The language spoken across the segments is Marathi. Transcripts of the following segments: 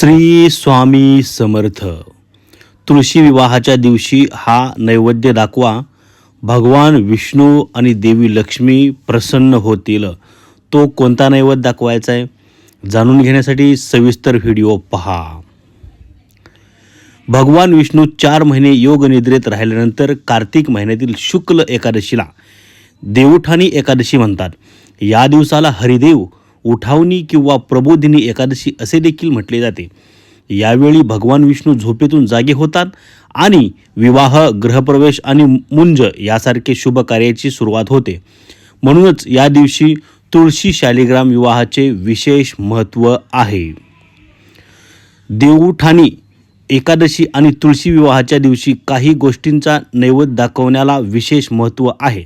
श्री स्वामी समर्थ. तुळशी विवाहाच्या दिवशी हा नैवेद्य दाखवा. भगवान विष्णू आणि देवी लक्ष्मी प्रसन्न होतील. तो कोणता नैवेद्य दाखवायचा आहे जाणून घेण्यासाठी सविस्तर व्हिडिओ पहा. भगवान विष्णू चार महिने योग निद्रेत राहिल्यानंतर कार्तिक महिन्यातील शुक्ल एकादशीला देवउठाणी एकादशी म्हणतात. या दिवसाला हरिदेव उठावणी किंवा प्रबोधिनी एकादशी असे देखील म्हटले जाते. यावेळी भगवान विष्णू झोपेतून जागे होतात आणि विवाह गृहप्रवेश आणि मुंज यासारखे शुभ कार्याची सुरुवात होते. म्हणूनच या दिवशी तुळशी शालिग्राम विवाहाचे विशेष महत्त्व आहे. देऊठाणी एकादशी आणि तुळशी विवाहाच्या दिवशी काही गोष्टींचा नैवेद्य दाखवण्याला विशेष महत्त्व आहे.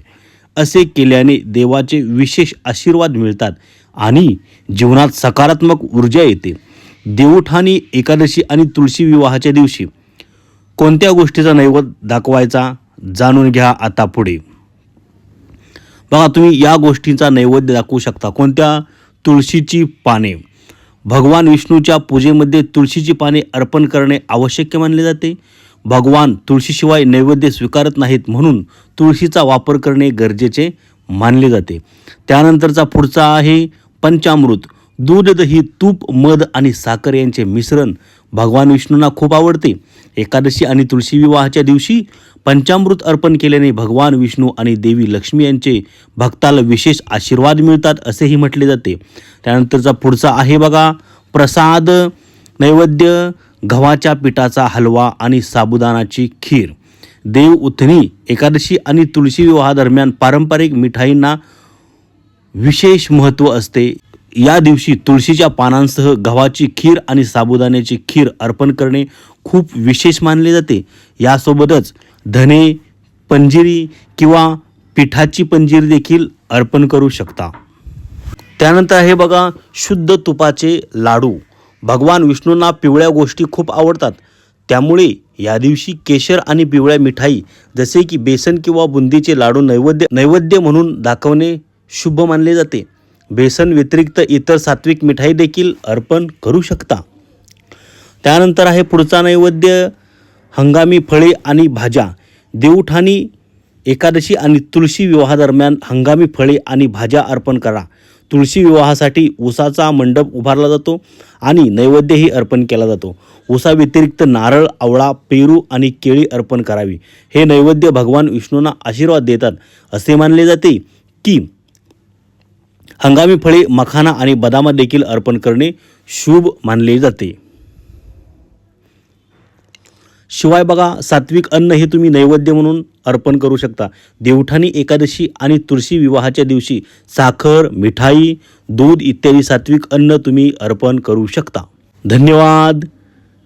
असे केल्याने देवाचे विशेष आशीर्वाद मिळतात आणि जीवनात सकारात्मक ऊर्जा येते. देवठाणी एकादशी आणि तुळशी विवाहाच्या दिवशी कोणत्या गोष्टीचा नैवेद्य दाखवायचा जाणून घ्या आता पुढे. बघा तुम्ही या गोष्टींचा नैवेद्य दाखवू शकता. कोणत्या? तुळशीची पाने. भगवान विष्णूच्या पूजेमध्ये तुळशीची पाने अर्पण करणे आवश्यक मानले जाते. भगवान तुळशीशिवाय नैवेद्य स्वीकारत नाहीत म्हणून तुळशीचा वापर करणे गरजेचे मानले जाते. त्यानंतरचा पुढचा आहे पंचामृत. दूध दही तूप मध आणि साखर यांचे मिश्रण भगवान विष्णूंना खूप आवडते. एकादशी आणि तुळशी विवाहाच्या दिवशी पंचामृत अर्पण केल्याने भगवान विष्णू आणि देवी लक्ष्मी यांचे भक्ताला विशेष आशीर्वाद मिळतात असेही म्हटले जाते. त्यानंतरचा पुढचा आहे बघा प्रसाद. नैवेद्य गव्हाच्या पिठाचा हलवा आणि साबुदाणाची खीर. देव उथणी एकादशी आणि तुळशी विवाहादरम्यान पारंपरिक मिठाईंना विशेष महत्त्व असते. या दिवशी तुळशीच्या पानांसह गव्हाची खीर आणि साबुदाण्याची खीर अर्पण करणे खूप विशेष मानले जाते. यासोबतच धने पंजिरी किंवा पिठाची पंजीर देखील अर्पण करू शकता. त्यानंतर आहे बघा शुद्ध तुपाचे लाडू. भगवान विष्णूंना पिवळ्या गोष्टी खूप आवडतात. त्यामुळे या दिवशी केशर आणि पिवळ्या मिठाई जसे की बेसन किंवा बुंदीचे लाडू नैवेद्य नैवेद्य म्हणून दाखवणे शुभ मानले जाते. बेसन व्यतिरिक्त इतर सात्विक मिठाई देखील अर्पण करू शकता. त्यानंतर आहे पुढचा नैवेद्य हंगामी फळे आणि भाज्या. देवठाणी एकादशी आणि तुळशी विवाहादरम्यान हंगामी फळे आणि भाज्या अर्पण करा. तुळशी विवाहासाठी ऊसाचा मंडप उभारला जातो आणि नैवेद्यही अर्पण केला जातो. ऊसाव्यतिरिक्त नारळ आवळा पेरू आणि केळी अर्पण करावी. हे नैवेद्य भगवान विष्णूंना आशीर्वाद देतात असे मानले जाते की हंगामी फळे मखाना आणि बदामा देखील अर्पण करणे शुभ मानले जाते. शिवाय बघा सात्विक अन्न हे तुम्ही नैवेद्य म्हणून अर्पण करू शकता. देवठाणी एकादशी आणि तुळशी विवाहाच्या दिवशी साखर मिठाई दूध इत्यादी सात्विक अन्न तुम्ही अर्पण करू शकता. धन्यवाद.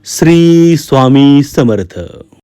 श्री स्वामी समर्थ.